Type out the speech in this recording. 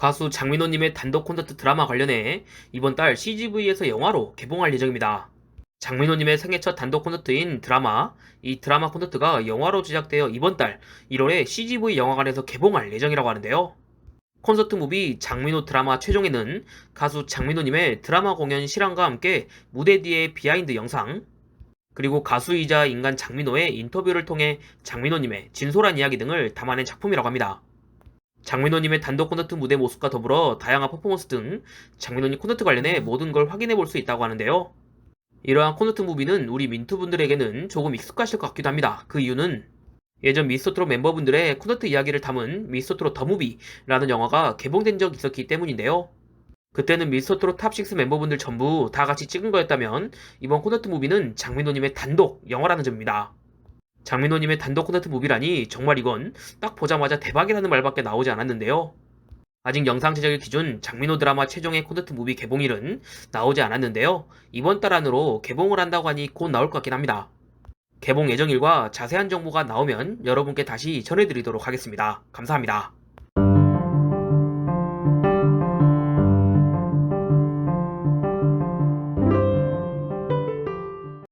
가수 장민호님의 단독 콘서트 드라마 관련해 이번 달 CGV에서 영화로 개봉할 예정입니다. 장민호님의 생애 첫 단독 콘서트인 드라마, 이 드라마 콘서트가 영화로 제작되어 이번 달 1월에 CGV 영화관에서 개봉할 예정이라고 하는데요. 콘서트 무비 장민호 드라마 최종에는 가수 장민호님의 드라마 공연 실황과 함께 무대 뒤의 비하인드 영상, 그리고 가수이자 인간 장민호의 인터뷰를 통해 장민호님의 진솔한 이야기 등을 담아낸 작품이라고 합니다. 장민호님의 단독 콘서트 무대 모습과 더불어 다양한 퍼포먼스 등 장민호님 콘서트 관련해 모든 걸 확인해 볼 수 있다고 하는데요. 이러한 콘서트 무비는 우리 민투분들에게는 조금 익숙하실 것 같기도 합니다. 그 이유는 예전 미스터트롯 멤버분들의 콘서트 이야기를 담은 미스터트롯 더 무비라는 영화가 개봉된 적이 있었기 때문인데요. 그때는 미스터트롯 탑6 멤버분들 전부 다 같이 찍은 거였다면 이번 콘서트 무비는 장민호님의 단독 영화라는 점입니다. 장민호님의 단독 콘서트 무비라니 정말 이건 딱 보자마자 대박이라는 말밖에 나오지 않았는데요. 아직 영상 제작일 기준 장민호 드라마 최종의 콘서트 무비 개봉일은 나오지 않았는데요. 이번 달 안으로 개봉을 한다고 하니 곧 나올 것 같긴 합니다. 개봉 예정일과 자세한 정보가 나오면 여러분께 다시 전해드리도록 하겠습니다. 감사합니다.